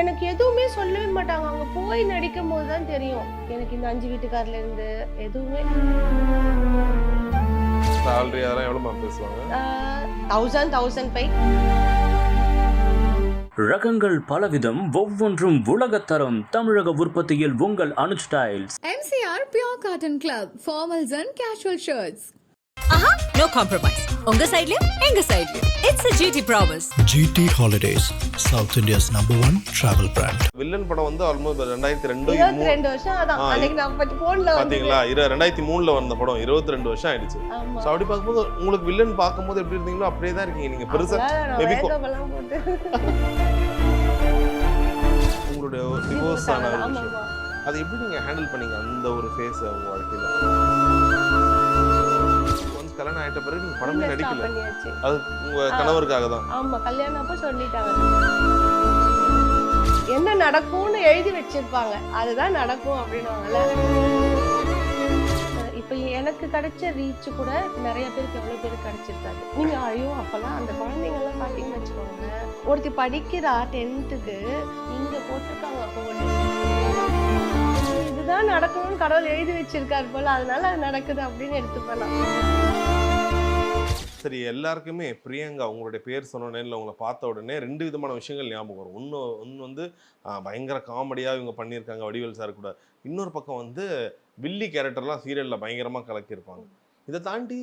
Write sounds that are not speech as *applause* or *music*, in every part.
எனக்கு எதுவுமே சொல்லவே மாட்டாங்க. அங்க போய் நடிக்கும் போது தான் தெரியும். எனக்கு இந்த அஞ்சு வீட்டுக்கார்ல இருந்து எதுவுமே சேலரி அதெல்லாம் எவ்வளோ மேம் பேசுவாங்க? தௌசண்ட் தௌசண்ட் ஃபைவ் ரகங்கள் பலவிதம் ஒவ்வொன்றும் உலகத்தரம் தமிழக உற்பத்தியில் உங்கள் Anuj tiles. MCR Pure Cotton Club, formals and casual shirts. ஆஹா நோ காம்ப்ரமைஸ் உங்க சைடுலயும் எங்க சைடுலயும் it's a GT promise GT Holidays, South India's number one travel brand. Villain படம் வந்து ஆல்மோஸ்ட் ரெண்டாயிரத்தி ரெண்டு இருபத்தி மூணு ரெண்டு வருஷம் அதான். அன்னைக்கு நான் பத்தி போன்ல வந்து பாத்தீங்களா? இரு ரெண்டாயிரத்தி மூணுல வந்த படம் இருபத்தி ரெண்டு வருஷம் ஆயிடுச்சு. ஆமா. ஸோ அப்படி பார்க்கும்போது உங்களுக்கு வில்லன் பார்க்கும்போது எப்படி இருந்தீங்களோ அப்படியே தான் இருக்கீங்க நீங்க. பெருசா போட்டு. உங்களுடைய டிவோர்ஸ் ஆன. அதை எப்படி நீங்க ஹேண்டில் பண்ணீங்க அந்த ஒரு ஃபேஸ் உங்க வாழ்க்கையில? கல்யாணம் ஆயிட்ட பிறகு நீங்க படமே நடிக்கல. அது உங்க. கணவருக்காக தான். ஆமா கல்யாணம் அப்ப சொல்லிட்டாங்க. என்ன நடக்கும்னு எழுதி வச்சிருப்பாங்க. அதுதான் நடக்கும் அப்படின்னுவாங்கல்ல. இப்ப எனக்கு கிடைச்ச ரீச் கூட நிறைய பேருக்கு எவ்வளவு பேருக்கு கிடைச்சிருக்காது. நீங்க ஐயோ அப்பெல்லாம் அந்த குழந்தைங்க எல்லாம் பாத்தீங்கன்னு வச்சுக்கோங்க ஒருத்தி படிக்கிறா டென்த்துக்கு இங்க போட்டிருக்காங்க போல இதுதான் நடக்கணும்னு கடவுள் எழுதி வச்சிருக்காரு போல அதனால அது நடக்குது அப்படின்னு எடுத்துப்பேன். சரி எல்லாருக்குமே பிரியங்கா உங்களுடைய பேர் சொன்ன உடனே இல்லை உங்களை பார்த்த உடனே ரெண்டு விதமான விஷயங்கள் ஞாபகம் வரும். ஒன்று ஒன்று வந்து பயங்கர காமெடியாக இவங்க பண்ணியிருக்காங்க வடிவேல் சார் கூட. இன்னொரு பக்கம் வந்து வில்லி கேரக்டர்லாம் சீரியலில் பயங்கரமாக கலக்கியிருப்பாங்க. இதை தாண்டி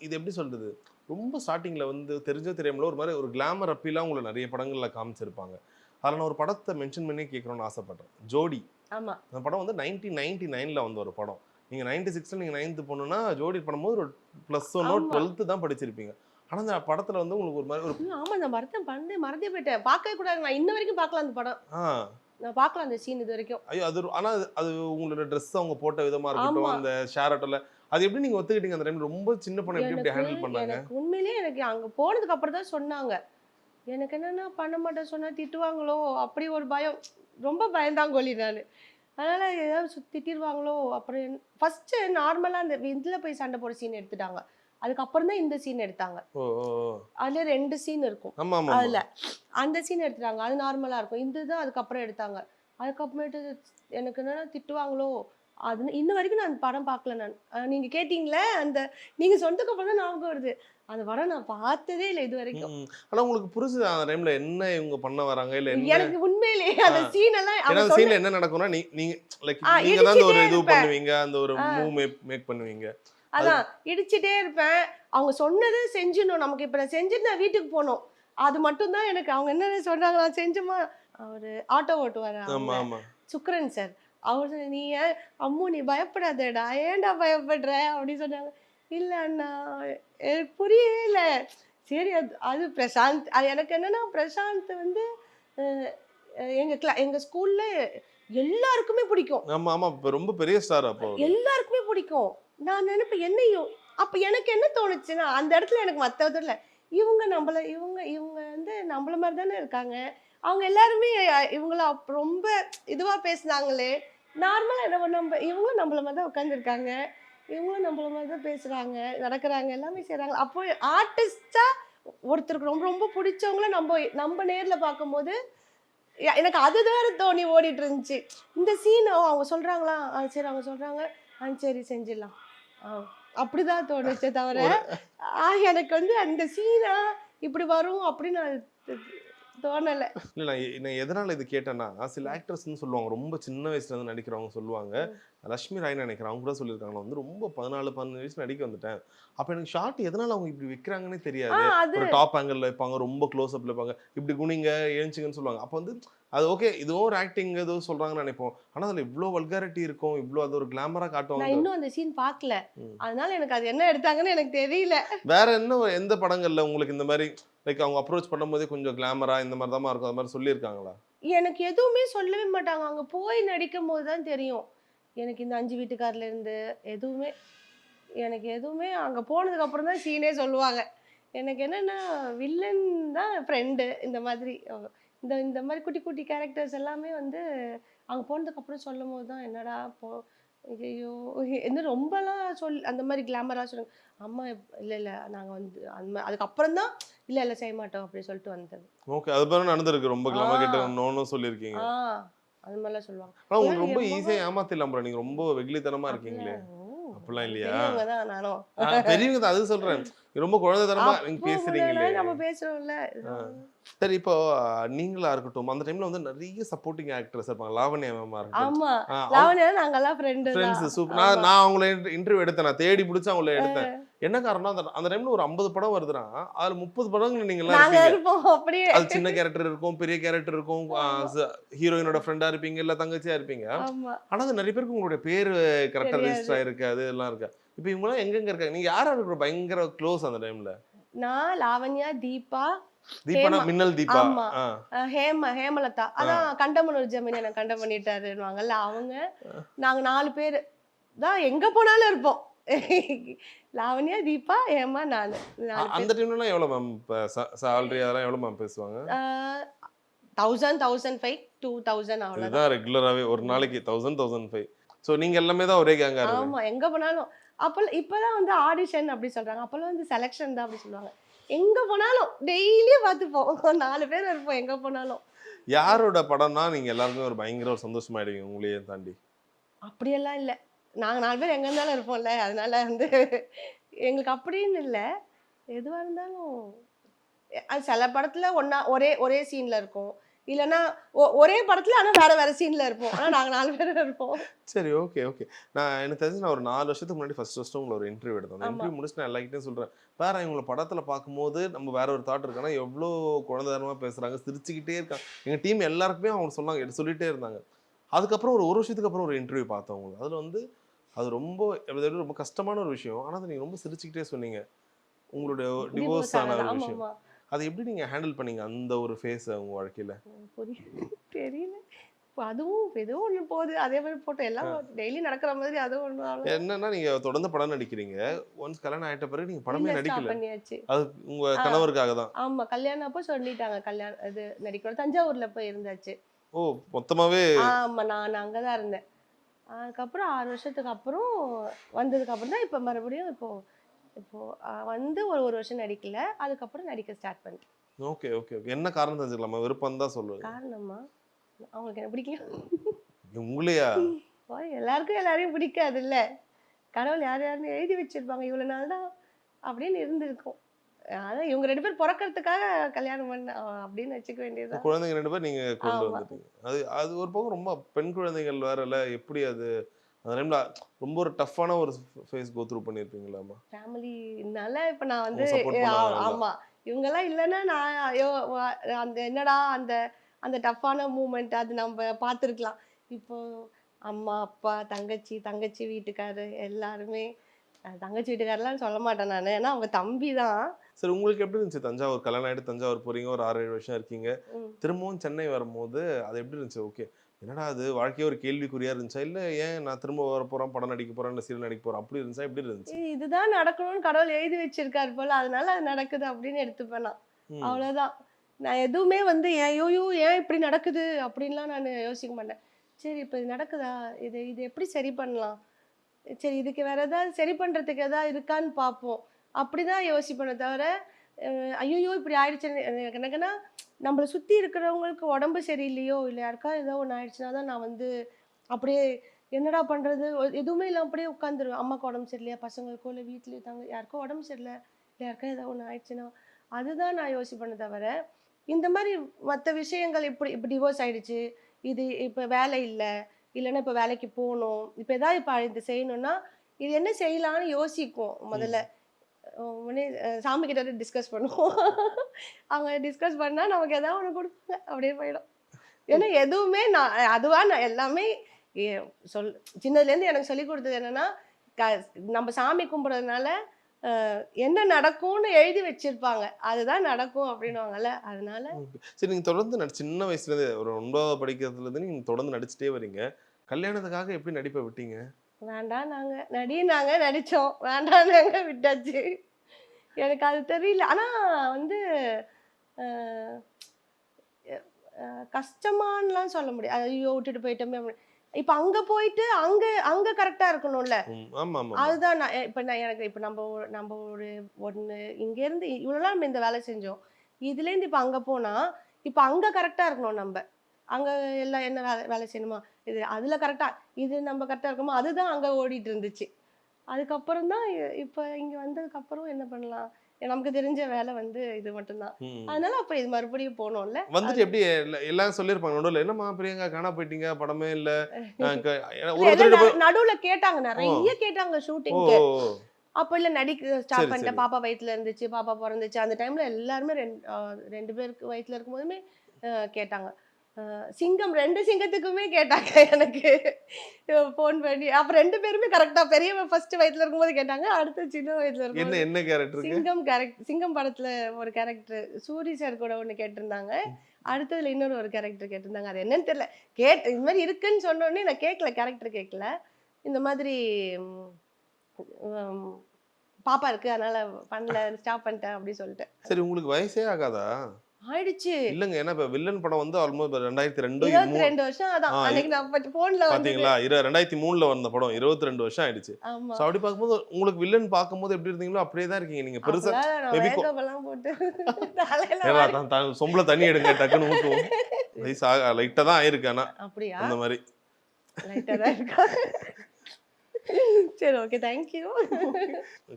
இது எப்படி சொல்கிறது ரொம்ப ஸ்டார்டிங்கில் வந்து தெரிஞ்சோ தெரியாமலோ ஒரு மாதிரி ஒரு கிளாமர் அப்பீலாக உங்களை நிறைய படங்களில் காமிச்சிருப்பாங்க. அதில் நான் ஒரு படத்தை மென்ஷன் பண்ணி கேட்கணும்னு ஆசைப்பட்றேன். ஜோடி. ஆமா. அந்த படம் வந்து நைன்டீன் நைன்டி நைனில் வந்த ஒரு படம். நீங்கள் நைன்டி சிக்ஸில் நீங்கள் நைன்த்து போகணுன்னா ஜோடி பண்ணும்போது ஒரு ப்ளஸ் ஒன்னோ. டுவெல்த்து தான் படிச்சிருப்பீங்க. ஆனால் அந்த படத்தில் வந்து உங்களுக்கு ஒரு மாதிரி ஒரு ம், ஆமா நான் மறந்தேன் பண்ணே மறந்தே போயிட்டேன். பார்க்கவே கூடாது. நான் இன்ன வரைக்கும் பார்க்கல அந்த படம். ஆ. நான் பார்க்கல அந்த சீன் இது வரைக்கும். ஐயோ அது ஒரு- ஆனா அது- உங்களோட ட்ரெஸ் அவங்க போட்ட விதமா இருக்கட்டும். அந்த ஷேர் ஆட்டோல அது எப்படி நீங்க ஒத்துக்கிட்டீங்க அந்த டைம் ரொம்ப சின்ன பொண்ணு எப்படி எப்படி ஹேண்டில் பண்ணாங்க? உண்மையிலேயே எனக்கு அங்க போனதுக்கு அப்புறம் தான் சொன்னாங்க. எனக்கு என்னன்னா பண்ண மாட்டேன் சொன்னா திட்டுவாங்களோ அப்படி ஒரு பயம். ரொம்ப பயந்தாங்கோலி நான். அதனால ஏதாவது திட்டிருவாங்களோ அப்புறம் ஃபர்ஸ்ட் நார்மலா அந்த இதுல போய் சண்டை போட சீன் எடுத்துட்டாங்க. அதுக்கப்புறம் தான் இந்த சீன் எடுத்தாங்க. அதுல ரெண்டு சீன் இருக்கும். அதுல. அந்த சீன் எடுத்துட்டாங்க. அது நார்மலா இருக்கும். இந்த தான் அதுக்கப்புறம் எடுத்தாங்க. அதுக்கப்புறமேட்டு எனக்கு என்னன்னா திட்டுவாங்களோ? அது இன்ன வரைக்கும் நான் அந்த படம் பார்க்கல நான். நீங்க கேட்டீங்களே? அந்த நீங்க சொன்னதுக்கு அப்புறம் தான் ஞாபகம் வருது. அந்த படம் நான் பார்த்ததே இல்லை இது வரைக்கும். ஆனா உங்களுக்கு புரிஞ்சுது அந்த டைம்ல என்ன இவங்க பண்ண வராங்க? இல்ல எனக்கு உண்மையிலேயே அந்த. சீன் எல்லாம் அந்த சீன்ல என்ன நடக்கும்னா நீங்க லைக் நீங்க தான் ஒரு இது. பண்ணுவீங்க அந்த ஒரு. மூவ் மேக் பண்ணுவீங்க. அதான் இடிச்சிட்டே இருப்பேன். அவங்க சொன்னது செஞ்சிடணும். நமக்கு இப்ப நான் செஞ்சுட்டு நான் வீட்டுக்கு போகணும். அது மட்டும் தான் எனக்கு. அவங்க என்ன சொன்னாங்க நான் செஞ்சோமா? அவரு ஆட்டோ ஓட்டுவாரு ஆமா அவங்க. ஆமா. சுக்ரன் சார் அவர் நீ ஏன்? அம்மு நீ பயப்படாதடா. ஏன்டா பயப்படுற? அப்படி சொன்னாங்க. இல்ல அண்ணா. எனக்கு புரியவே இல்லை சரி அது அது பிரசாந்த் அது எனக்கு என்னன்னா பிரசாந்த் வந்து அஹ், அஹ், எங்க கிளா எங்க ஸ்கூல்ல எல்லாருக்குமே பிடிக்கும். ஆமா ஆமா. இப்ப ரொம்ப பெரிய ஸ்டார் அப்போ. எல்லாருக்குமே பிடிக்கும். நான் நினைப்பேன் என்னையும் அப்ப எனக்கு என்ன தோணுச்சுன்னா அந்த இடத்துல எனக்கு இல்ல. இவங்க நம்மள இவங்க இவங்க வந்து நம்மள மாதிரி தானே இருக்காங்க. அவங்க எல்லாருமே இவங்கள ரொம்ப இதுவா பேசுனாங்களே. நார்மலா நம்ம நம்ம இவங்களும் நம்மள மாதிரி தான் உட்காந்துருக்காங்க இவங்களும் நம்மள மாதிரி தான் பேசுறாங்க நடக்கிறாங்க எல்லாமே செய்றாங்க. அப்போ ஆர்டிஸ்டா ஒருத்தருக்கு ரொம்ப ரொம்ப பிடிச்சவங்கள நம்ம நம்ம நேர்ல பார்க்கும்போது எனக்கு அது வேற தோணி ஓடிட்டு இருந்துச்சு. இந்த சீன் அவங்க சொல்றாங்களா? ஆ சரி அவங்க சொல்றாங்க. ஆ சரி செஞ்சிடலாம். ஆ அப்படிதான் தோணுச்சே தவிர எனக்கு வந்து அந்த சீனா இப்படி வரும் அப்படின்னு தோணல. இல்ல நான் நான் எதனால இது கேட்டேன்னா சில ஆக்டர்ஸ்னு சொல்லுவாங்க. ரொம்ப சின்ன வயசுல இருந்து நடிக்கிறவங்க சொல்லுவாங்க. லட்சுமி ராய் நினைக்கிறேன். அவங்க கூட சொல்லியிருக்காங்க. நான் வந்து ரொம்ப பதினாலு பதினஞ்சு வயசு நடிக்க வந்துட்டேன். அப்ப எனக்கு ஷார்ட் எதனால அவங்க இப்படி வைக்கிறாங்கன்னே ஆ தெரியாது ஒரு டாப் ஆங்கிள் வைப்பாங்க ரொம்ப க்ளோஸ் அப்ல வைப்பாங்க. இப்படி குனிங்க எழுந்துச்சுங்கன்னு சொல்லுவாங்க. அப்போ வந்து அது ஓகே இதுவும் ஒரு ஆக்டிங் ஏதோ சொல்றாங்கன்னு நினைப்போம். ஆனா அதுல இவ்ளோ வல்காரிட்டி இருக்கும் இவ்ளோ அது ஒரு கிளாமரா நான் காட்டுவாங்க. இன்னும் அந்த சீன் பார்க்கல. அதனால எனக்கு அது என்ன எடுத்தாங்கன்னு எனக்கு தெரியல. வேற என்ன எந்த படங்கள்ல உங்களுக்கு இந்த மாதிரி லைக் அவங்க அப்ரோச் பண்ணும்போதே கொஞ்சம் கிளாமரா இந்த மாதிரி தான் இருக்கும் அது மாதிரி சொல்லியிருக்காங்களா? எனக்கு எதுவுமே சொல்லவே மாட்டாங்க. அங்கே போய் நடிக்கும் போது தான் தெரியும். எனக்கு இந்த அஞ்சு வீட்டுக்காரிலேருந்து எதுவுமே எனக்கு எதுவுமே அங்கே போனதுக்கப்புறம் தான் சீனே சொல்லுவாங்க. எனக்கு என்னென்னா வில்லன் தான் ஃப்ரெண்டு இந்த மாதிரி. இந்த இந்த மாதிரி குட்டி குட்டி கேரக்டர்ஸ் எல்லாமே வந்து அங்கே போனதுக்கப்புறம் சொல்லும் போது தான் என்னடா போ ஐயோ என்ன ரொம்பலாம் சொல் அந்த மாதிரி கிளாமராக சொல்லுங்க. அம்மா இல்ல இல்ல. நாங்க வந்து அந்த மாதிரி அதுக்கப்புறம் தான் இல்ல இல்ல செய்ய மாட்டோம் அப்படி சொல்லிட்டு வந்தது. ஓகே. அது பாரு நடந்திருக்கு. ரொம்ப கிளம்ப ஆ. கிட்ட நோன்னு சொல்லியிருக்கீங்க. ஆ. அது மாதிரிலாம் சொல்லுவாங்க. ஆனா உங்களுக்கு ரொம்ப ரொம்ப- ஈஸியா ஏமாத்திடலாம் bro. நீங்க ரொம்ப வெகுளித்தனமா இருக்கீங்களே. அப்படிலாம் இல்லையா? பெரியவங்க தான் நானும் ஆ, பெரியவங்க தான் அது சொல்றேன். நீங்க ரொம்ப குழந்தைத்தனமா நீங்க பேசுறீங்களே நம்ம பேசுறோம்ல. சரி இப்போ நீங்களா இருக்கட்டும் அந்த டைம்ல வந்து நிறைய சப்போர்ட்டிங் ஆக்ட்ரஸ் இருப்பாங்க. லாவண்யா மேமா ஆமா. லாவண்யா நாங்கெல்லாம் ஃப்ரெண்டு ஃப்ரெண்ட்ஸ் சூப்பர் நான் நான் அவங்கள இன்டர்வியூ எடுத்தேன். நான் தேடி பிடிச்சி அவங்கள எடுத்தேன். என்ன காரணம் அந்த அந்த டைம்ல ஒரு ஐம்பது படம் வருதுன்னா அதுல முப்பது படங்கள் நீங்க அது சின்ன கேரக்டர் இருக்கும் பெரிய கேரக்டர் இருக்கும் ஹீரோயினோட ஃப்ரெண்டா இருப்பீங்க இல்ல தங்கச்சியா இருப்பீங்க. ஆனா அது நிறைய பேருக்கு உங்களுடைய பேர் கரெக்டா. ரெஜிஸ்டர் ஆயிருக்கு அது எல்லாம் இருக்கு. இப்போ இவங்கலாம் எங்கெங்க இருக்காங்க? நீங்க யாரா இருக்கிற பயங்கர க்ளோஸ் அந்த டைம்ல நான் லாவண்யா தீபா தீபானா. மின்னல் தீபா. ஹேம ஹேமலதா. அதான் கண்டமனூர் ஜமீன் எனக்கு கண்டம் பண்ணிட்டாருன்னுவாங்கல்ல அவங்க. நாங்க நாலு பேர். தான் எங்க போனாலும் இருப்போம். *laughs* லாவண்யா தீபா ஹேமா நானு அந்த டைம்ல எவ்வளவு மேம் சேலரி அதெல்லாம் எவ்வளவு மேம் பேசுவாங்க? Thousand thousand five two thousand அவ்வளோதான். இதுதான் ரெகுலராகவே ஒரு நாளைக்கு தௌசண்ட் தௌசண்ட் ஃபைவ் ஸோ நீங்க எல்லாமே தான் ஒரே கேங்கா இருக்கு ஆமா எங்க போனாலும். அப்போ இப்பதான் வந்து ஆடிஷன் அப்படி சொல்றாங்க. அப்போல்லாம் வந்து செலெக்ஷன் தான் அப்படி சொல்லுவாங்க. எங்க போனாலும் டெய்லி பார்த்துப்போம். *laughs* நாலு பேர் இருப்போம் எங்க போனாலும். யாரோட படம்னா நீங்க எல்லாருக்குமே ஒரு பயங்கர ஒரு சந்தோஷமாயிடுவீங்க உங்களையே தாண்டி? அப்படியெல்லாம் இல்லை. நாங்க நாலு பேர் எங்க இருந்தாலும் இருப்போம்ல அதனால வந்து எங்களுக்கு அப்படின்னு இல்லை. எதுவா இருந்தாலும் அது சில படத்துல ஒண்ணா ஒரே ஒரே சீன்ல இருக்கும். இல்லைன்னா ஒரே படத்துல ஆனா வேற வேற சீன்ல இருப்போம். ஆனா நாங்க நாலு பேர் இருப்போம். சரி ஓகே ஓகே நான் எனக்கு தெரிஞ்சு நான் ஒரு நாலு வருஷத்துக்கு முன்னாடி ஃபர்ஸ்ட் ஃபர்ஸ்ட் உங்களை ஒரு இன்டர்வியூ எடுத்தேன். அந்த. இன்டர்வியூ முடிச்சு நான் எல்லாக்கிட்டையும் சொல்றேன். வேற இவங்களை படத்துல பார்க்கும்போது நம்ம வேற ஒரு தாட் இருக்குன்னா எவ்வளோ குழந்தைதனமா பேசுறாங்க சிரிச்சுக்கிட்டே இருக்காங்க. எங்க டீம் எல்லாருக்குமே அவங்க சொன்னாங்க சொல்லிட்டே இருந்தாங்க. அதுக்கப்புறம் ஒரு ஒரு வருஷத்துக்கு அப்புறம் ஒரு இன்டர்வியூ பார்த்தேன் உங்களுக்கு அதுல வந்து அது ரொம்ப ரொம்ப கஷ்டமான ஒரு விஷயம். ஆனா அதை நீங்க ரொம்ப சிரிச்சுக்கிட்டே சொன்னீங்க. உங்களுடைய டிவோர்ஸ் ஆன. ஒரு விஷயம். அதை எப்படி நீங்க ஹேண்டில் பண்ணீங்க அந்த ஒரு ஃபேஸ் உங்க வாழ்க்கையில? *laughs* தெரியல. இப்போ அதுவும் ஏதோ ஒண்ணு போகுது. அதே மாதிரி போட்டோம் எல்லாம் டெய்லி நடக்கிற மாதிரி அதுவும் ஒண்ணு என்னன்னா நீங்க தொடர்ந்து படம் நடிக்கிறீங்க. ஒன்ஸ் கல்யாணம் ஆயிட்ட பிறகு நீங்க படமே நடிக்கல. பண்ணியாச்சு. அது உங்க. கணவருக்காக தான். ஆமா கல்யாணம் அப்போ சொல்லிட்டாங்க. கல்யாணம் இது நடிக்கணும் தஞ்சாவூர்ல போய் இருந்தாச்சு. ஓ மொத்தமாவே ஆமா நான் அங்கதான் இருந்தேன். அதுக்கப்புறம் ஆறு வருஷத்துக்கு அப்புறம் வந்ததுக்கு அப்புறம் தான் இப்போ மறுபடியும் இப்போ இப்போ ஆ, வந்து ஒரு ஒரு வருஷம் நடிக்கல. அதுக்கப்புறம் நடிக்க ஸ்டார்ட் பண்ணிட்டேன் ஓகே ஓகே ஓகே. என்ன காரணம் தெரிஞ்சுக்கலாமா? விருப்பம் தான் சொல்லுங்க காரணமா? அவங்களுக்கு என்ன பிடிக்கல? உங்களையா? எல்லாருக்கும் எல்லாரையும் பிடிக்காது இல்ல கடவுள் யார் யாருன்னு எழுதி வச்சிருப்பாங்க. இவ்வளவு நாள் தான் அப்படின்னு இருந்திருக்கும். அதான் இவங்க ரெண்டு பேர் பிறக்கறதுக்காக கல்யாணம் பண்ண அப்படின்னு வச்சுக்க வேண்டியதுதான். குழந்தைங்க ரெண்டு பேர் நீங்க கொண்டு. வந்துட்டீங்க. அது அது ஒரு பக்கம் ரொம்ப பெண் குழந்தைகள் வேறல எப்படி அது அந்த டைம்ல ரொம்ப ஒரு டஃப்பான ஒரு ஃபேஸ் கோ த்ரூ பண்ணிருப்பீங்களாமா ஃபேமிலினால இப்ப நான் வந்து. ஆமா. இவங்கெல்லாம் இல்லைன்னா நான் ஐயோ அந்த என்னடா அந்த அந்த டஃப்பான மூமெண்ட் அது நம்ம பார்த்துருக்கலாம். இப்போ அம்மா அப்பா தங்கச்சி தங்கச்சி வீட்டுக்காரு எல்லாருமே தங்கச்சி வீட்டுக்காரெல்லாம் சொல்ல மாட்டேன் நான். ஏன்னா அவங்க தம்பி தான் சரி உங்களுக்கு எப்படி இருந்துச்சு? தஞ்சாவூர் கல்யாணம் ஆயிட்டு தஞ்சாவூர் போறீங்க ஒரு ஆறு ஏழு வருஷம் இருக்கீங்க. திரும்பவும் சென்னை வரும்போது அது எப்படி இருந்துச்சு? ஓகே. என்னடா அது? வாழ்க்கையே ஒரு கேள்விக்குறியா இருந்துச்சா? இல்ல ஏன் நான் திரும்ப வர போறேன் படம் நடிக்க போறேன் இல்ல சீரியல் நடிக்க போறேன்? அப்படி இருந்துச்சா? எப்படி இருந்துச்சு? இது- இதுதான் நடக்கணும்னு கடவுள் எழுதி வச்சிருக்காரு போல. அதனால அது நடக்குது அப்படின்னு எடுத்துப்பேன். அவ்வளவுதான். நான் எதுவுமே வந்து ஐயோயோ ஏன் இப்படி நடக்குது? அப்படின்லாம் நான் யோசிக்க மாட்டேன். சரி இப்போ இது நடக்குதா? இது இது எப்படி சரி பண்ணலாம்? சரி இதுக்கு வேற ஏதாவது சரி பண்றதுக்கு ஏதாவது இருக்கான்னு பார்ப்போம். அப்படிதான் யோசிப்பேனே தவிர ஐயோ இப்படி ஆயிடுச்சு எனக்கு நம்மளை சுற்றி இருக்கிறவங்களுக்கு உடம்பு சரியில்லையோ இல்லை யாருக்கா ஏதோ ஒன்று ஆயிடுச்சுன்னா தான் நான் வந்து அப்படியே என்னடா பண்ணுறது எதுவுமே இல்லாம அப்படியே உட்காந்துருவேன் அம்மாவுக்கு உடம்பு சரியில்லையா? பசங்களுக்கோ இல்லை வீட்லயோ தாங்க யாருக்கோ உடம்பு சரியில்லை. இல்லை யாருக்கா ஏதோ ஒன்று ஆயிடுச்சுன்னா அதுதான் நான் யோசிப்பேனே தவிர இந்த மாதிரி மற்ற விஷயங்கள் இப்படி இப்போ டிவோர்ஸ் ஆயிடுச்சு. இது இப்போ வேலை இல்லை. இல்லைன்னா இப்போ வேலைக்கு போகணும். இப்போ எதாவது இப்போ இது செய்யணும்னா இது என்ன செய்யலாம்னு யோசிக்கும் முதல்ல. உடனே சாமி கிட்ட டிஸ்கஸ் பண்ணுவோம். அவங்க டிஸ்கஸ் பண்ணால் நமக்கு எதாவது ஒன்று கொடுப்பாங்க. அப்படியே போயிடும். ஏன்னா எதுவுமே நான் அதுவாக நான் எல்லாமே சொல் சின்னதுலேருந்து எனக்கு சொல்லி கொடுத்தது என்னென்னா க- நம்ம சாமி கும்பிட்றதுனால என்ன நடக்கும்னு எழுதி வச்சிருப்பாங்க. அதுதான் நடக்கும் அப்படின்னுவாங்கல்ல. அதனால சரி நீங்கள் தொடர்ந்து நடி சின்ன வயசுலேருந்து ஒரு ஒன்பதாவது படிக்கிறதுலேருந்து நீங்கள் தொடர்ந்து நடிச்சிட்டே வரீங்க. கல்யாணத்துக்காக எப்படி நடிப்பை விட்டீங்க? வேண்டாம் நாங்க. நடினாங்க நடிச்சோம். வேண்டாம் நாங்க விட்டாச்சு. எனக்கு அது தெரியல. ஆனா வந்து கஷ்டமான்னுலாம் சொல்ல முடியாது ஐயோ விட்டுட்டு போயிட்டோமே இப்ப அங்க போயிட்டு அங்க அங்க கரெக்டா இருக்கணும்ல. அதுதான் நான் இப்ப நான் எனக்கு இப்ப நம்ம நம்ம ஒரு ஒண்ணு இங்க இருந்து இவ்வளவு நம்ம இந்த வேலை செஞ்சோம். இதுல இருந்து இப்ப அங்க போனா இப்ப அங்க கரெக்டா இருக்கணும் நம்ம. அங்க எல்லாம் என்ன வேலை வேலை செய்யணுமா? இது அதுல கரெக்டா இது நம்ம கரெக்டா இருக்கோமா அதுதான் அங்க ஓடிட்டு இருந்துச்சு அதுக்கப்புறம் தான் இப்ப இங்க வந்ததுக்கு அப்புறம் என்ன பண்ணலாம்? நமக்கு தெரிஞ்ச வேலை வந்து இது மட்டும்தான். அதனால அப்ப இது மறுபடியும் போனோம்ல. வந்துட்டு எப்படி எல்லா- எல்லாம் சொல்லியிருப்பாங்க நடுவில் என்னம்மா பிரியங்கா காணா போயிட்டீங்க படமே இல்ல. *laughs* நடுவுல கேட்டாங்க நிறைய கேட்டாங்க ஷூட்டிங்க்கு ஓ. அப்போ இல்ல நடிக்க ஸ்டார்ட் பண்ணிட்டேன். பாப்பா வயித்துல இருந்துச்சு பாப்பா பிறந்துச்சு. அந்த டைம்ல எல்லாருமே ரெண்டு ரெண்டு பேருக்கு வயித்துல இருக்கும்போதுமே கேட்டாங்க. சிங்கம் ரெண்டு சிங்கத்துக்குமே கேட்டாங்க எனக்கு. ஃபோன் பண்ணி. அப்ப ரெண்டு பேருமே கரெக்டா பெரியவன் ஃபர்ஸ்ட் வயித்துல இருக்கும்போது கேட்டாங்க அடுத்து சின்ன வயசுல என்ன இருக்கும்போது என்ன கேரக்டருக்கு சிங்கம் கேரக்டர் சிங்கம் படத்துல ஒரு கேரக்டர் சூரி சார் கூட ஒண்ணு கேட்டிருந்தாங்க. அடுத்ததுல இன்னொரு ஒரு கேரக்டர் கேட்டிருந்தாங்க. அது என்னன்னு தெரியல. கேட் இந்த மாதிரி இருக்குன்னு சொன்ன உடனே நான் கேட்கல கேரக்டர் கேட்கல. இந்த மாதிரி பாப்பா இருக்கு அதனால பண்ணல ஸ்டாப் பண்ணிட்டேன் அப்படி சொல்லிட்டு. சரி உங்களுக்கு வயசே ஆகாதா? ஆயிடுச்சு. இல்லங்க. ஏன்னா இப்ப வில்லன் படம் வந்து ஆல்மோஸ்ட் ரெண்டாயிரத்தி ரெண்டு இருபத்தி ரெண்டு வருஷம் அதான். ஆ, அன்னைக்கு நான் போன்ல பாத்தீங்களா? இரு ரெண்டாயிரத்தி மூணுல வந்த படம். இருபத்தி ரெண்டு வருஷம் ஆயிடுச்சு. சோ அப்படி பார்க்கும்போது உங்களுக்கு வில்லன் பார்க்கும்போது எப்படி இருந்தீங்களோ அப்படியே தான் இருக்கீங்க. நீங்க பெருசா போட்டு *laughs* சொம்பள தண்ணி எடுங்க டக்குன்னு ஊத்துவோம். வயசு லைட்டா தான் ஆயிருக்கு ஆனா. அப்படியா? அந்த மாதிரி. லைட்டா தான் இருக்கா? சரி ஓகே தேங்க்யூ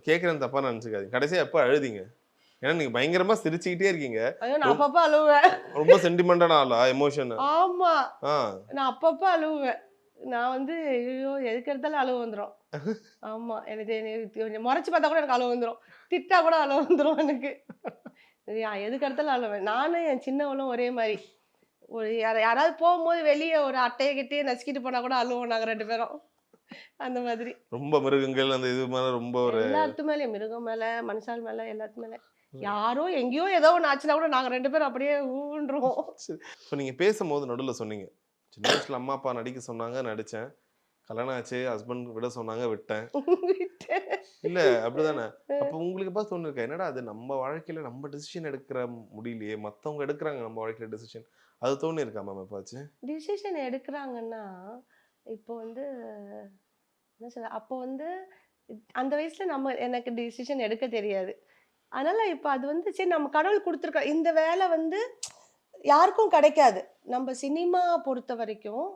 கேக்குறேன் தப்பா நினைச்சுக்காதீங்க. கடைசியா எப்ப அழுதீங்க? ஏன்னா நீங்க பயங்கரமா சிரிச்சுக்கிட்டே இருக்கீங்க. ஐயோ நான் அப்பப்ப அழுவேன். ரொம்ப சென்டிமெண்டான ஆளா எமோஷன் ஆமா. நான் அப்பப்ப அழுவேன். நான் வந்து ஐயோ எதுக்கு எடுத்தாலும் அழுவ வந்துரும். ஆமா எனக்கு கொஞ்சம் முறைச்சு பார்த்தா கூட எனக்கு அழுவ வந்துரும். திட்டா கூட அழுவ வந்துரும் எனக்கு. எதுக்கு எடுத்தாலும் அழுவேன். நானும் என் சின்னவளும் ஒரே மாதிரி. ஒரு யார- யாராவது போகும்போது வெளியே ஒரு அட்டையை கட்டி நசுக்கிட்டு போனா கூட அழுவோம் நாங்க ரெண்டு பேரும். அந்த மாதிரி. ரொம்ப மிருகங்கள் அந்த இது மேல ரொம்ப ஒரு எல்லாத்து மேலயும் மிருகம் மேல மனுஷால் மேல எல்லாத்து மேல. யாரோ எங்கேயோ ஏதோ ஒன்று ஆச்சுன்னா கூட நாங்க ரெண்டு பேரும் அப்படியே ஊன்றுவோம். *laughs* இப்போ நீங்க பேசும்போது நடுவுல சொன்னீங்க. சின்ன வயசுல அம்மா அப்பா நடிக்க சொன்னாங்க நடிச்சேன். கல்யாணம் ஆச்சு ஹஸ்பண்ட் விட சொன்னாங்க *laughs* விட்டேன். இல்ல அப்படிதானே? அப்ப உங்களுக்கு எப்ப தோணுருக்கா? என்னடா அது நம்ம வாழ்க்கையில நம்ம டிசிஷன் எடுக்கிற முடியலையே. மத்தவங்க எடுக்கிறாங்க நம்ம வாழ்க்கையில டிசிஷன் அது தோணி இருக்கா மேம் எப்பாச்சு டிசிஷன் எடுக்கிறாங்கன்னா இப்போ வந்து என்ன சொல்ல அப்போ வந்து அந்த வயசுல நம்ம எனக்கு டிசிஷன் எடுக்க தெரியாது. அதனால் இப்போ அது வந்து சரி நம்ம கடவுள் கொடுத்துருக்க இந்த வேலை வந்து யாருக்கும் கிடைக்காது. நம்ம சினிமா பொறுத்த வரைக்கும்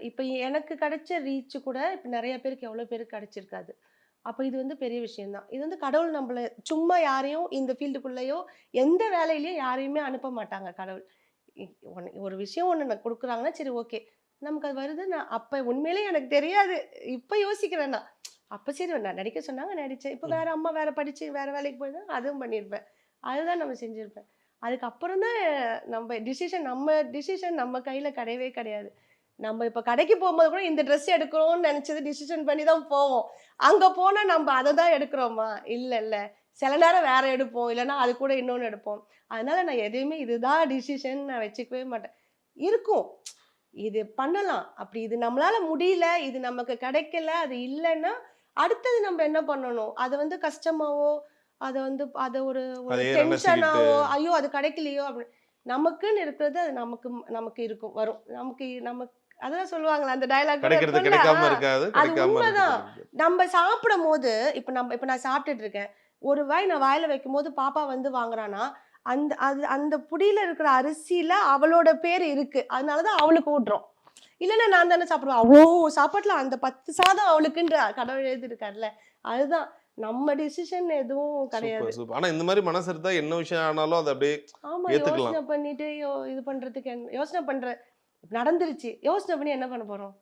இப்போ எனக்கு கிடைச்ச ரீச் கூட இப்போ நிறைய பேருக்கு எவ்வளோ பேருக்கு கிடைச்சிருக்காது. அப்போ இது வந்து பெரிய விஷயம்தான். இது வந்து கடவுள் நம்மளை சும்மா யாரையும் இந்த ஃபீல்டுக்குள்ளேயோ எந்த வேலையிலையும் யாரையுமே அனுப்ப மாட்டாங்க கடவுள். இ- ஒரு விஷயம் ஒன்று நான் கொடுக்குறாங்கன்னா சரி ஓகே. நமக்கு அது வருது நான் அப்போ உண்மையிலேயே எனக்கு தெரியாது. இப்போ யோசிக்கிறேன் நான். அப்போ சரி நான் நடிக்க சொன்னாங்க நடித்தேன் இப்போ வேற அம்மா வேற படித்து வேற வேலைக்கு போயிருந்தா அதுவும் பண்ணியிருப்பேன் அதுதான் நம்ம செஞ்சுருப்பேன். அதுக்கப்புறம் தான் நம்ம டிசிஷன் நம்ம டிசிஷன் நம்ம கையில் கிடையவே கிடையாது. நம்ம இப்போ கடைக்கு போகும்போது கூட இந்த ட்ரெஸ் எடுக்கிறோம்னு நினச்சது டிசிஷன் பண்ணி தான் போவோம். அங்கே போனால் நம்ம அதை தான் எடுக்கிறோமா? இல்லை இல்லை. சில நேரம் வேற எடுப்போம். இல்லைன்னா அது கூட இன்னொன்று எடுப்போம். அதனால நான் எதையுமே இதுதான் டிசிஷன் நான் வச்சுக்கவே மாட்டேன். இருக்கும். இது பண்ணலாம். அப்படி இது நம்மளால முடியல இது நமக்கு கிடைக்கல அது இல்லைன்னா அடுத்தது நம்ம என்ன பண்ணணும்? அதை வந்து கஷ்டமாவோ? அதை வந்து அதை ஒரு ஒரு டென்ஷனாவோ ஐயோ அது கிடைக்கலையோ? அப்படி நமக்குன்னு இருக்கிறது அது நமக்கு நமக்கு இருக்கும் வரும். நமக்கு நமக்கு அதான் சொல்லுவாங்களே அந்த டயலாக் அது உண்மைதான். நம்ம சாப்பிடும் போது இப்போ நம்ம இப்போ நான் சாப்பிட்டுட்டு இருக்கேன். ஒரு வாய் நான் வாயில வைக்கும் போது பாப்பா வந்து வாங்குறானா அந்த அது அந்த புடியில இருக்கிற அரிசியில அவளோட பேர் இருக்கு. அதனாலதான் அவளுக்கு ஊட்டுறோம். இல்லைன்னா நான் தானே சாப்பிடுவேன். அவ்வளோ சாப்பாட்டுல அந்த பத்து சாதம் அவளுக்குன்ற கடவுள் எழுதிருக்காருல்ல அதுதான். நம்ம டிசிஷன் எதுவும் கிடையாது. ஆனா இந்த மாதிரி மனசு இருந்தா என்ன விஷயம் ஆனாலும் அது அப்படியே ஆமா. யோசனை பண்ணிட்டு இது பண்றதுக்கு என்ன- யோசனை பண்ற நடந்துருச்சு. யோசனை பண்ணி என்ன பண்ண போறோம்.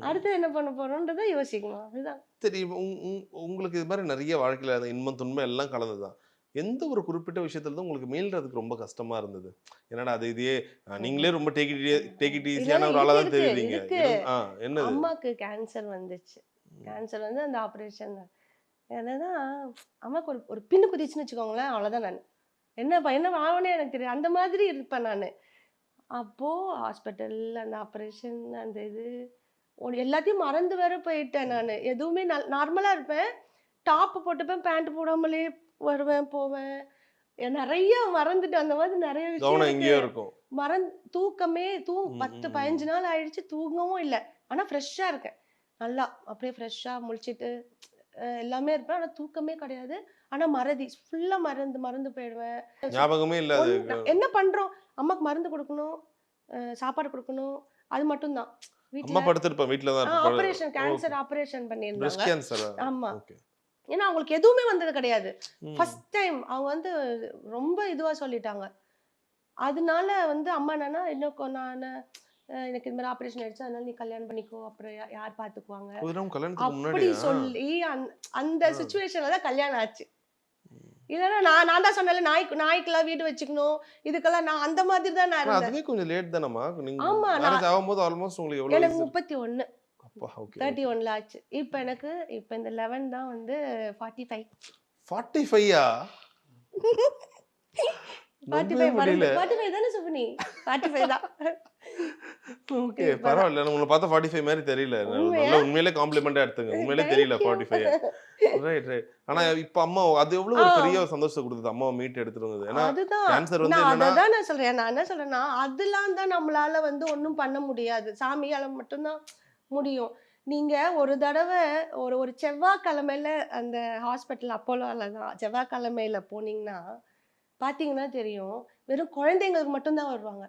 அடுத்து என்ன பண்ண போறோம்ன்றதை யோசிக்கணும். அதுதான். சரி உங்களுக்கு இது மாதிரி நிறைய வாழ்க்கையில இன்பம் துன்பம் எல்லாம் கலந்துதான் எந்த ஒரு குறிப்பிட்ட விஷயத்துல தான் உங்களுக்கு மீள்றதுக்கு ரொம்ப கஷ்டமா இருந்தது? என்னடா அது அஹ், நீங்களே ரொம்ப டேக் இட் டேக் இட் ஈஸியான ஒரு ஆளா தான் தெரியுறீங்க. ஆ, என்னது? அம்மாக்கு கேன்சர் வந்துச்சு. கேன்சர் வந்து அந்த ஆப்ரேஷன் என்னன்னா அம்மாக்கு ஒரு ஒரு பின்னு குதிச்சுன்னு வச்சுக்கோங்களேன் அவ்வளோதான் நான். என்னப்பா என்ன ஆவனே எனக்கு தெரியும் அந்த மாதிரி இருப்பேன் நான். அப்போது ஹாஸ்பிட்டல் அந்த ஆப்ரேஷன் அந்த இது எல்லாத்தையும் மறந்து வேற போயிட்டேன் நான். எதுவுமே நார்மலாக இருப்பேன். டாப்பு போட்டுப்பேன் பேண்ட் போடாமலே வருவேன் போவேன். நிறைய மறந்துட்டு அந்த மாதிரி நிறைய விஷயம் மறந் தூக்கமே தூ பத்து பதினஞ்சு நாள் ஆயிடுச்சு தூங்கவும் இல்லை. ஆனா ஃப்ரெஷ்ஷா இருக்கேன். நல்லா அப்படியே ஃப்ரெஷ்ஷா முழிச்சிட்டு எல்லாமே இருப்பேன். ஆனா தூக்கமே கிடையாது. ஆனா மறதி ஃபுல்லா மறந்து மறந்து போயிடுவேன். ஞாபகமே இல்ல என்ன பண்றோம்? அம்மாக்கு மருந்து கொடுக்கணும் சாப்பாடு கொடுக்கணும். அது மட்டும்தான். அம்மா வீட்டுல படுத்திருப்பேன் வீட்ல தான் ஆபரேஷன் கேன்சர் ஆபரேஷன் கேன்சர் ஆமா. ஏன்னா அவங்களுக்கு எதுவுமே வந்தது கிடையாது. ஃபர்ஸ்ட் டைம் அவங்க வந்து ரொம்ப இதுவா சொல்லிட்டாங்க. அதனால வந்து அம்மா என்னன்னா இன்னும் நான் எனக்கு இந்த மாதிரி ஆபரேஷன் ஆயிடுச்சு. அதனால நீ கல்யாணம் பண்ணிக்கோ. அப்புறம் யார் பாத்துக்குவாங்க? அப்படி சொல்லி அந்த-. சுச்சுவேஷன்ல தான் கல்யாணம் ஆச்சு. இல்லைன்னா நான் நான் தான் சொன்னேன்ல நாய்க்கு நாய்க்கெல்லாம் வீடு வச்சுக்கணும். இதுக்கெல்லாம் நான் அந்த மாதிரி தான் நான் அதுவே கொஞ்சம் லேட் தானம்மா. நீங்க ஆமா, நான்- ஆகும்போது ஆல்மோஸ்ட் உங்களுக்கு எவ்வளவு எனக்கு முப்பத்தி ஓகே தேர்ட்டி ஒன்ல ஆச்சு. இப்போ எனக்கு இப்போ இந்த லெவன் தான் வந்து ஃபார்ட்டி ஃபைவ் 45 ஃபார்ட்டி ஃபைவ் முடியல. ஃபார்ட்டி ஃபைவ் தானே சுபினி ஃபார்ட்டி ஃபைவ் தான். ஓகே இப்பதான். பரவாயில்ல. உங்களை பார்த்தா 45 மாதிரி தெரியல? நல்ல உண்மையிலே காம்ப்ளிமெண்டா எடுத்துங்க உண்மையிலே தெரியல 45 ரைட் ரைட் ஆனா இப்ப அம்மா அது எவ்வளவு ஒரு. பெரிய சந்தோஷத்தை கொடுத்தது அம்மாவை மீட் எடுத்துட்டு வந்தது ஏன்னா கேன்சர் வந்து நான் சொல்றேன். நான் என்ன சொல்றேன்னா அதெல்லாம் தான் நம்மளால வந்து ஒண்ணும் பண்ண முடியாது. சாமியால மட்டும்தான் முடியும். நீங்க ஒரு தடவை ஒரு ஒரு செவ்வாய்க்கிழமையில அந்த ஹாஸ்பிட்டல் அப்போலோல தான் செவ்வாய்க்கிழமையில போனீங்கன்னா பாத்தீங்கன்னா தெரியும் வெறும் குழந்தைங்களுக்கு மட்டும்தான் வருவாங்க.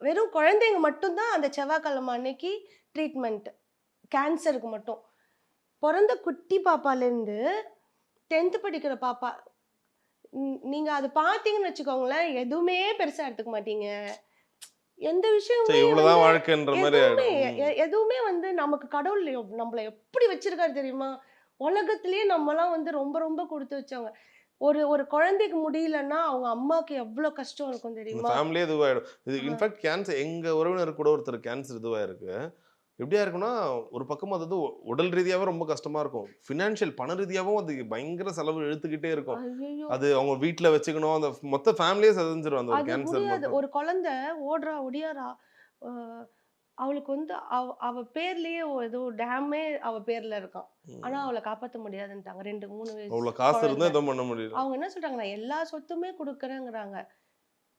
வெறும் குழந்தைங்க மட்டும்தான் அந்த செவ்வாய்க்கிழமை அன்னைக்கு ட்ரீட்மெண்ட் கேன்சருக்கு மட்டும். பிறந்த குட்டி பாப்பாலேருந்து டென்த்து படிக்கிற பாப்பா ம், நீங்க அது பார்த்தீங்கன்னு வச்சுக்கோங்களேன் எதுவுமே பெருசா எடுத்துக்க மாட்டீங்க. எந்த விஷயமுமே இவ்வளவுதான் வாழ்க்கைன்ற மாதிரி எதுவுமே வந்து நமக்கு கடவுள் நம்மள எப்படி வச்சிருக்காரு தெரியுமா? உலகத்திலேயே நம்மலாம் வந்து ரொம்ப ரொம்ப கொடுத்து வச்சவங்க. ஒரு ஒரு குழந்தைக்கு முடியலன்னா அவங்க அம்மாக்கு எவ்வளவு கஷ்டம் இருக்கும் தெரியுமா? ஃபேமிலியே இதுவாயிடும். இது. இன்ஃபேக்ட் கேன்சர் எங்க உறவினர் கூட ஒருத்தர் கேன்சர் இதுவா இருக்கு எப்படியா இருக்குன்னா ஒரு பக்கம் அது உடல் ரீதியாவே ரொம்ப கஷ்டமா இருக்கும். ஃபினான்ஷியல் பண ரீதியாவும் அது பயங்கர செலவு இழுத்துக்கிட்டே இருக்கும். அது அவங்க வீட்ல வச்சுக்கணும் அந்த மொத்த ஃபேமிலியே செதஞ்சிரும் அந்த கேன்சர் ஒரு குழந்தை ஓடுறா ஒடியாரா அவளுக்கு வந்து அவ அவ பேர்லயே ஏதோ டேமே அவ பேர்ல இருக்கான். ஆனா அவளை காப்பாத்த முடியாதுன்ட்டாங்க. ரெண்டு மூணு வயசு அவ்வளவு காசு இருந்தா. எதுவும் பண்ண முடியல. அவங்க என்ன சொல்றாங்க நான் எல்லா சொத்துமே கொடுக்குறேங்கிறாங்க.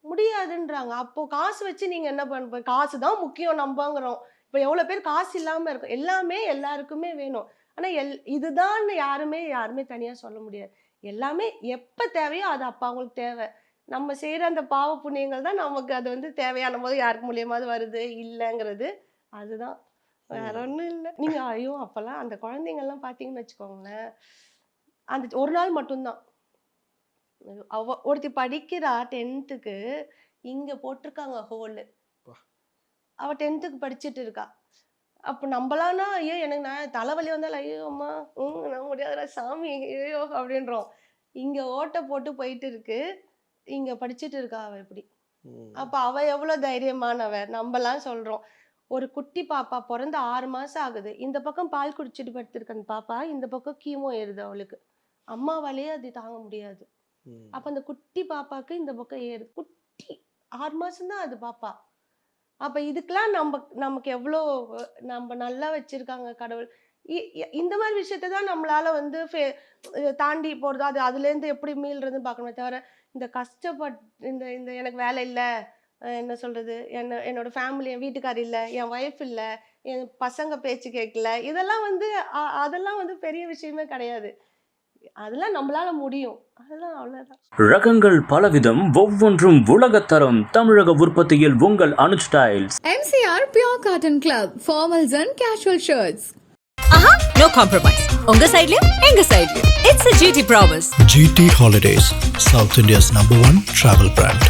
முடியாதுன்றாங்க. அப்போ காசு வச்சு நீங்க என்ன பண்ண காசு தான் முக்கியம் நம்பங்கிறோம் இப்போ எவ்வளவு பேர் காசு இல்லாம இருக்கும் எல்லாமே எல்லாருக்குமே வேணும். ஆனா எல் இதுதான் யாருமே யாருமே தனியா சொல்ல முடியாது. எல்லாமே எப்ப தேவையோ அது அப்ப அவங்களுக்கு தேவை. நம்ம செய்யற அந்த பாவ புண்ணியங்கள் தான் நமக்கு அது வந்து தேவையான போது யாருக்கு மூலியமாவது வருது இல்லைங்கிறது. அதுதான். வேற ஒண்ணும் இல்லை. நீங்க ஐயோ அப்பெல்லாம் அந்த குழந்தைங்கள்லாம் பார்த்தீங்கன்னு வச்சுக்கோங்களேன். அந்த ஒரு நாள் மட்டும்தான். அவ ஒருத்தி படிக்கிறா டென்த்துக்கு இங்க போட்டிருக்காங்க ஹோலு அப்பா. அவ டென்த்துக்கு படிச்சிட்டு இருக்கா. அப்ப நம்மளானா ஐயோ எனக்கு நான் தலைவலி வந்தாலும் ஐயோ அம்மா ம் நான் முடியாதுடா சாமி ஐயோ அப்படின்றோம். இங்க ஓட்டை போட்டு போயிட்டு இருக்கு. இங்க படிச்சிட்டு இருக்கா அவ எப்படி ம். அப்ப அவ எவ்வளவு தைரியமானவ நம்மலாம் சொல்றோம். ஒரு குட்டி பாப்பா பிறந்து ஆறு மாசம் ஆகுது. இந்த பக்கம் பால் குடிச்சிட்டு படுத்திருக்க அந்த பாப்பா. இந்த பக்கம் கீமோ ஏறுது அவளுக்கு. அம்மாவாலேயே அது தாங்க முடியாது. அப்ப அந்த குட்டி பாப்பாக்கு இந்த பக்கம் ஏறுது. குட்டி ஆறு மாசம்தான் அது பாப்பா. அப்போ இதுக்கெல்லாம் நம்ம நமக்கு எவ்வளோ நம்ம நல்லா வச்சுருக்காங்க கடவுள். இ- இந்த மாதிரி விஷயத்த தான் நம்மளால வந்து ஃபே- தாண்டி போகிறது அது அதுலேருந்து எப்படி மீள்றதுன்னு பார்க்கணுமே தவிர இந்த கஷ்டப்பட் இந்த இந்த எனக்கு வேலை இல்லை என்ன சொல்கிறது என்ன என்னோட ஃபேமிலி என் வீட்டுக்கார் இல்லை என் ஒய்ஃப் இல்லை என் பசங்க பேச்சு கேட்கல இதெல்லாம் வந்து அதெல்லாம் வந்து பெரிய விஷயமே கிடையாது. அதெல்லாம் நம்மளால முடியும். அதெல்லாம் ரகங்கள் பலவிதம் ஒவ்வொன்றும் உலகத்தரம் தமிழக உற்பத்தியில் உங்கள் Anuj styles MCR Pure Cotton Club, formals and casual shirts. ஆஹா நோ காம்ப்ரமைஸ் உங்க சைடுலயும் எங்க சைடுலயும் it's a GT promise GT Holidays, South India's number one travel brand.